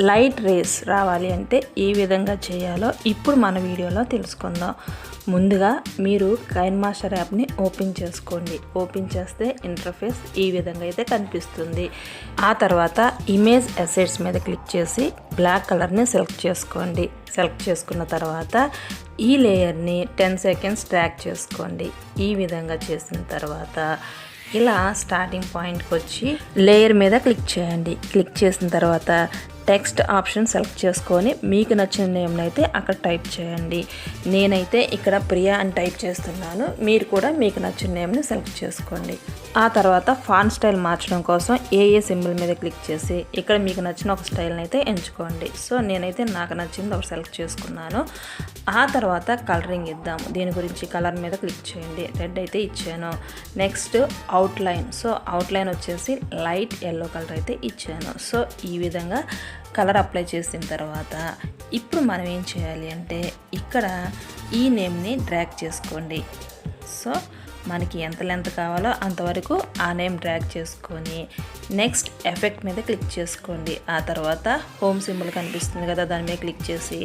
Light race రావాలి అంటే ఏ విధంగా చేయాలో ఇప్పుడు మన వీడియోలో తెలుసుకుందాం. ముందుగా మీరు కైన్ మాస్టర్ యాప్ని ఓపెన్ చేసుకోండి. ఓపెన్ చేస్తే ఇంటర్ఫేస్ ఈ విధంగా అయితే కనిపిస్తుంది. ఆ తర్వాత ఇమేజ్ అసెట్స్ మీద క్లిక్ చేసి బ్లాక్ కలర్ని సెలెక్ట్ చేసుకోండి. సెలెక్ట్ చేసుకున్న తర్వాత ఈ లేయర్ని టెన్ సెకండ్స్ ట్రాక్ చేసుకోండి. ఈ విధంగా చేసిన తర్వాత ఇలా స్టార్టింగ్ పాయింట్కి వచ్చి లేయర్ మీద క్లిక్ చేయండి. క్లిక్ చేసిన తర్వాత టెక్స్ట్ ఆప్షన్ సెలెక్ట్ చేసుకొని మీకు నచ్చిన నేమ్ని అయితే అక్కడ టైప్ చేయండి. నేనైతే ఇక్కడ ప్రియా అని టైప్ చేస్తున్నాను. మీరు కూడా మీకు నచ్చిన నేమ్ని సెలెక్ట్ చేసుకోండి. ఆ తర్వాత ఫాన్ స్టైల్ మార్చడం కోసం ఏఏ సింబుల్ సింబల్ మీద క్లిక్ చేసి ఇక్కడ మీకు నచ్చిన ఒక స్టైల్ని అయితే ఎంచుకోండి. సో నేనైతే నాకు నచ్చింది ఒకటి సెలెక్ట్ చేసుకున్నాను. ఆ తర్వాత కలరింగ్ ఇద్దాం. దీని గురించి కలర్ మీద క్లిక్ చేయండి. రెడ్ అయితే ఇచ్చాను. Next outline. సో అవుట్లైన్ వచ్చేసి లైట్ ఎల్లో కలర్ అయితే ఇచ్చాను. సో ఈ విధంగా కలర్ అప్లై చేసిన తర్వాత ఇప్పుడు మనం ఏం చేయాలి అంటే ఇక్కడ ఈ నేమ్ని డ్రాక్ చేసుకోండి. సో మనకి ఎంత లెంత్ కావాలో అంతవరకు ఆ నేమ్ డ్రాగ్ చేసుకొని నెక్స్ట్ ఎఫెక్ట్ మీద క్లిక్ చేసుకోండి. ఆ తర్వాత హోమ్ సింబల్ కనిపిస్తుంది కదా దాని మీద క్లిక్ చేసి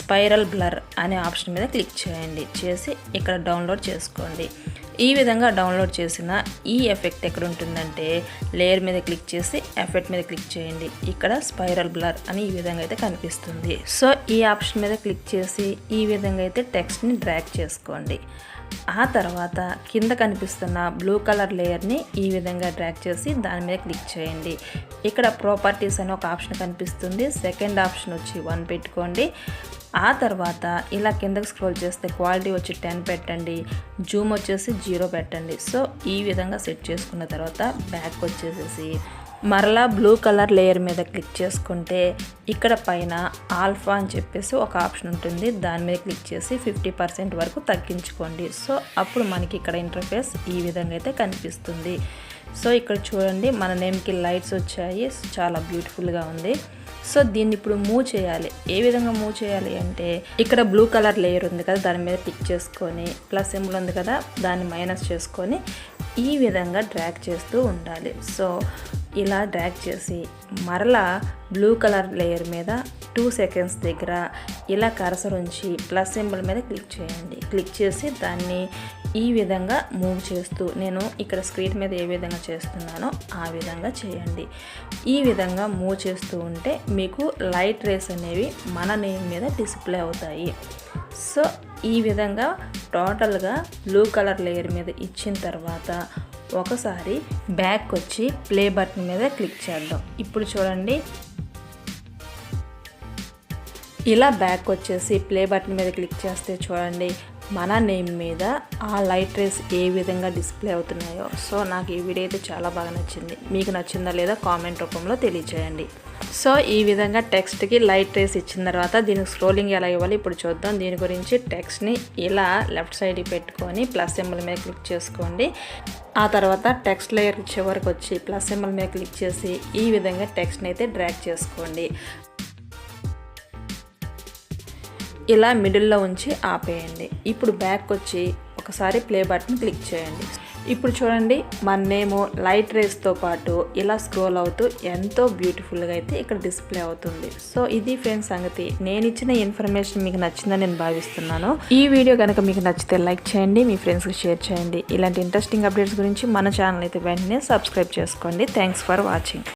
స్పైరల్ బ్లర్ అనే ఆప్షన్ మీద క్లిక్ చేయండి. చేసి ఇక్కడ డౌన్లోడ్ చేసుకోండి. ఈ విధంగా డౌన్లోడ్ చేసిన ఈ ఎఫెక్ట్ ఎక్కడ ఉంటుందంటే లేయర్ మీద క్లిక్ చేసి ఎఫెక్ట్ మీద క్లిక్ చేయండి. ఇక్కడ స్పైరల్ బ్లర్ అని ఈ విధంగా అయితే కనిపిస్తుంది. సో ఈ ఆప్షన్ మీద క్లిక్ చేసి ఈ విధంగా అయితే టెక్స్ట్ని డ్రాక్ చేసుకోండి. ఆ తర్వాత కింద కనిపిస్తున్న బ్లూ కలర్ లేయర్ని ఈ విధంగా డ్రాక్ చేసి దాని మీద క్లిక్ చేయండి. ఇక్కడ ప్రాపర్టీస్ అని ఒక ఆప్షన్ కనిపిస్తుంది. సెకండ్ ఆప్షన్ వచ్చి వన్ పెట్టుకోండి. ఆ తర్వాత ఇలా కిందకి స్క్రోల్ చేస్తే క్వాలిటీ వచ్చి టెన్ పెట్టండి. జూమ్ వచ్చేసి జీరో పెట్టండి. సో ఈ విధంగా సెట్ చేసుకున్న తర్వాత బ్యాక్ వచ్చేసేసి మరలా బ్లూ కలర్ లేయర్ మీద క్లిక్ చేసుకుంటే ఇక్కడ పైన ఆల్ఫా అని చెప్పేసి ఒక ఆప్షన్ ఉంటుంది. దాని మీద క్లిక్ చేసి ఫిఫ్టీ పర్సెంట్ వరకు తగ్గించుకోండి. సో అప్పుడు మనకి ఇక్కడ ఇంటర్ఫేస్ ఈ విధంగా అయితే కనిపిస్తుంది. సో ఇక్కడ చూడండి మన నేమ్కి లైట్స్ వచ్చాయి. చాలా బ్యూటిఫుల్గా ఉంది. సో దీన్ని ఇప్పుడు మూవ్ చేయాలి. ఏ విధంగా మూవ్ చేయాలి అంటే ఇక్కడ బ్లూ కలర్ లేయర్ ఉంది కదా దాని మీద టిక్ చేసుకొని ప్లస్ సింబల్ ఉంది కదా దాన్ని మైనస్ చేసుకొని ఈ విధంగా డ్రాగ్ చేస్తూ ఉండాలి. సో ఇలా డ్రాగ్ చేసి మరలా బ్లూ కలర్ లేయర్ మీద టూ సెకండ్స్ దగ్గర ఇలా కరసర్ ఉంచి ప్లస్ సింబల్ మీద క్లిక్ చేయండి. క్లిక్ చేసి దాన్ని ఈ విధంగా మూవ్ చేస్తూ నేను ఇక్కడ స్క్రీన్ మీద ఏ విధంగా చేస్తున్నానో ఆ విధంగా చేయండి. ఈ విధంగా మూవ్ చేస్తూ ఉంటే మీకు లైట్ రేస్ అనేవి మన నేమ్ మీద డిస్ప్లే అవుతాయి. సో ఈ విధంగా టోటల్గా బ్లూ కలర్ లేయర్ మీద ఇచ్చిన తర్వాత ఒకసారి బ్యాక్ వచ్చి ప్లే బటన్ మీద క్లిక్ చేద్దాం. ఇప్పుడు చూడండి ఇలా బ్యాక్ వచ్చేసి ప్లే బటన్ మీద క్లిక్ చేస్తే చూడండి మన నేమ్ మీద ఆ లైట్ రేస్ ఏ విధంగా డిస్ప్లే అవుతున్నాయో. సో నాకు ఈ వీడియో అయితే చాలా బాగా నచ్చింది. మీకు నచ్చిందా లేదా కామెంట్ రూపంలో తెలియచేయండి. సో ఈ విధంగా టెక్స్ట్కి లైట్ రేస్ ఇచ్చిన తర్వాత దీనికి స్క్రోలింగ్ ఎలా ఇవ్వాలి ఇప్పుడు చూద్దాం. దీని గురించి టెక్స్ట్ని ఇలా లెఫ్ట్ సైడ్కి పెట్టుకొని ప్లస్ సింబల్ మీద క్లిక్ చేసుకోండి. ఆ తర్వాత టెక్స్ట్ లేయర్ చివరికి వచ్చి ప్లస్ సింబల్ మీద క్లిక్ చేసి ఈ విధంగా టెక్స్ట్ని అయితే డ్రాగ్ చేసుకోండి. ఇలా మిడిల్లో ఉంచి ఆపేయండి. ఇప్పుడు బ్యాక్ వచ్చి ఒకసారి ప్లే బటన్ క్లిక్ చేయండి. ఇప్పుడు చూడండి మన నేము లైట్ రేస్తో పాటు ఇలా స్క్రోల్ అవుతూ ఎంతో బ్యూటిఫుల్గా అయితే ఇక్కడ డిస్ప్లే అవుతుంది. సో ఇది ఫ్రెండ్స్ సంగతి. నేను ఇచ్చిన ఇన్ఫర్మేషన్ మీకు నచ్చిందని నేను భావిస్తున్నాను. ఈ వీడియో కనుక మీకు నచ్చితే లైక్ చేయండి మీ ఫ్రెండ్స్కి షేర్ చేయండి. ఇలాంటి ఇంట్రెస్టింగ్ అప్డేట్స్ గురించి మన ఛానల్ అయితే వెంటనే సబ్స్క్రైబ్ చేసుకోండి. Thanks for watching.